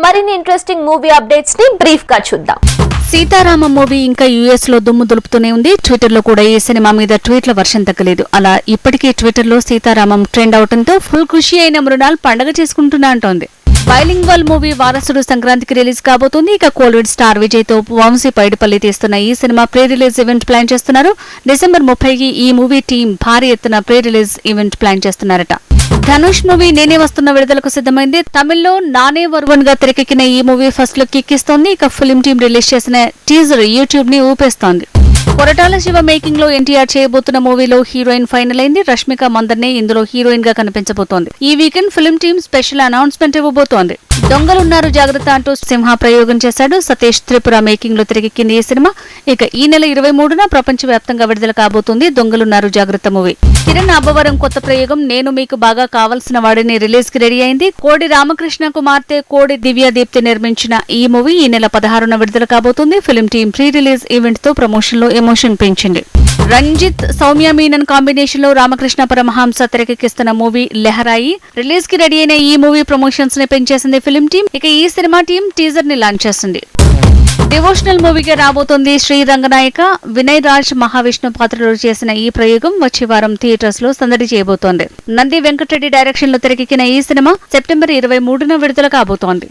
మరిన్ని interesting movie అప్డేట్స్ని బ్రీఫ్గా చూద్దాం. సీతారామ మూవీ ఇంకా యుఎస్లో దుమ్ము దులుపుతూనే ఉంది. ట్విట్టర్లో కూడా ఈ సినిమా మీద ట్వీట్ల వర్షం తగ్గలేదు. అలా ఇప్పటికీ ట్విట్టర్లో సీతారామం ట్రెండ్ అవడంతో ఫుల్ ఖుషి అయిన మృణాల్ పండగ చేసుకుంటున్నా అంటోంది. బైలింగ్వల్ మూవీ వారసుడు సంక్రాంతికి రిలీజ్ కాబోతుంది. ఇక కోల్విడ్ స్టార్ విజయ్తో వంశీ పైడిపల్లి తీస్తున్న ఈ cinema pre release event plan చేస్తున్నారు. డిసెంబర్ ముప్పైకి ఈ మూవీ టీం భారీ ఎత్తున ప్రీ రిలీజ్ ఈవెంట్ ప్లాన్ చేస్తున్నారట. ధనుష్ మూవీ నేనే వస్తున్న విడుదలకు సిద్ధమైంది. తమిళ్ళో నానే వర్వన్గా తెరకెక్కిన ఈ మూవీ ఫస్ట్ లుక్ ఎక్కిస్తోంది. ఇక ఫిల్మ్ టీం రిలీజ్ చేసిన టీజర్ యూట్యూబ్ని ఊపేస్తోంది. కొరటాల శివ మేకింగ్లో ఎన్టీఆర్ చేయబోతున్న మూవీలో హీరోయిన్ ఫైనల్ అయింది. రష్మిక మందర్నే ఇందులో హీరోయిన్గా కనిపించబోతోంది. ఈ weekend film team special announcement ఇవ్వబోతోంది. దొంగలున్నారు జాగ్రత్త అంటూ సింహ ప్రయోగం చేశాడు సతీష్ త్రిపుర మేకింగ్లో తిరిగిక్కింది ఈ సినిమా. ఇక ఈ నెల ఇరవై మూడున ప్రపంచవ్యాప్తంగా విడుదల కాబోతుంది దొంగలున్నారు జాగ్రత్త మూవీ. కిరణ్ అబ్బవరం కొత్త ప్రయోగం. నేను మీకు బాగా కావలసిన వాడిని రిలీజ్కి రెడీ అయింది. కోడి రామకృష్ణ కుమార్తె కోడి దివ్య దీప్తి నిర్మించిన ఈ మూవీ ఈ నెల పదహారున విడుదల కాబోతుంది. ఫిల్మ్ టీం ప్రీ రిలీజ్ ఈవెంట్తో ప్రమోషన్లో ఎమోషన్ పెంచింది. రంజిత్ సౌమ్య మీనన్ కాంబినేషన్లో రామకృష్ణ పరమహంస తెరకెక్కిస్తున్న మూవీ లెహరాయి. రిలీజ్కి రెడీ అయిన ఈ మూవీ ప్రమోషన్స్ని పెంచేసింది ఫిల్మ్ టీం. ఇక ఈ సినిమా టీం టీజర్ని లాంచ్ చేసింది డివోషనల్ మూవీగా రాబోతోంది శ్రీ రంగనాయక వినయ్ రాజ్ మహావిష్ణు పాత్రలో చేసిన ఈ ప్రయోగం వచ్చే వారం థియేటర్స్లో సందడి చేయబోతోంది. నంది వెంకటరెడ్డి డైరెక్షన్లో తెరకెక్కిన ఈ సినిమా సెప్టెంబర్ ఇరవై మూడున విడుదల కాబోతోంది.